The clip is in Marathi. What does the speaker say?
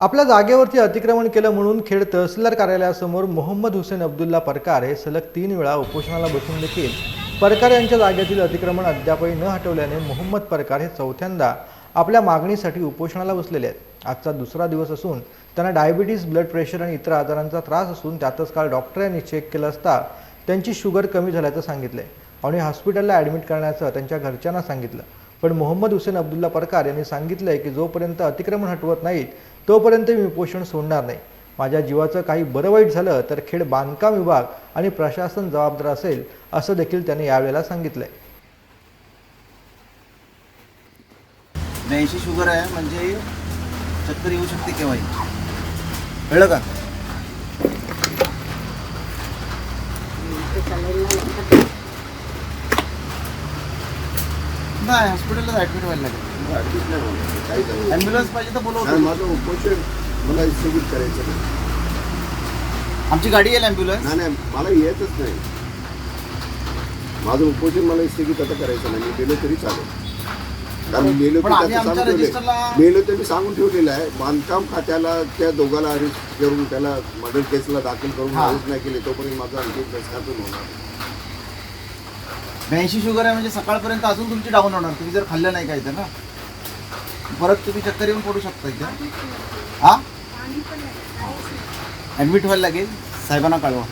आपल्या जागेवरती अतिक्रमण केलं म्हणून खेड तहसीलदार कार्यालयासमोर मोहम्मद हुसेन अब्दुल्ला परकार हे सलग तीन वेळा उपोषणाला बसून देखील परकार यांच्या जागेतील अतिक्रमण अद्यापही न हटवल्याने मोहम्मद परकार हे चौथ्यांदा आपल्या मागणीसाठी उपोषणाला बसलेले आहेत. आजचा दुसरा दिवस असून त्यांना डायबिटीज ब्लड प्रेशर आणि इतर आजारांचा त्रास असून त्यातच काल डॉक्टरांनी चेक केलं असता त्यांची शुगर कमी झाल्याचं सांगितलं. आणि हॉस्पिटलला ॲडमिट करण्याचं त्यांच्या घरच्यांना सांगितलं. पण मोहम्मद हुसेन अब्दुल्ला परकार यांनी सांगितलं की जोपर्यंत अतिक्रमण हटवत नाहीत तोपर्यंत मी उपोषण सोडणार नाही. माझ्या जीवाचं काही बरं वाईट झालं तर खेड बांधकाम विभाग आणि प्रशासन जबाबदार असेल असं देखील त्यांनी यावेळेला सांगितलंय. ब्याऐंशी शुगर आहे म्हणजे चक्कर येऊ शकते केव्हाही. कळलं का? नाही हॉस्पिटलला ॲडमिट व्हायला लागेल. ॲम्ब्युलन्स पाहिजे तर बोलवतो. माझं उपोषण मला स्थगित करायचं नाही. आमची गाडी येईल ॲम्ब्युलन्स नाही नाही मला येतच नाही. माझं उपोषण मला स्थगित आता करायचं नाही. मी गेलो तरी चालेल. कारण मेलो पण आम्ही आमच्या. रजिस्टरला- मेलो तर मी सांगून ठेवलेलं आहे. बांधकाम खात्याला त्या दोघाला अरेस्ट करून त्याला मर्डर केसला दाखल करून हा. अरेस्ट नाही केले तोपर्यंत माझा आणखी प्रश्नातून होणार. ब्याऐंशी शुगर आहे म्हणजे सकाळपर्यंत अजून तुमची डाऊन होणार. तुम्ही जर खाल्लं नाही काय तर ना परत तुम्ही चक्कर येऊन पडू शकता इथे. हा? ॲडमिट व्हायला लागेल. साहेबांना कळवा.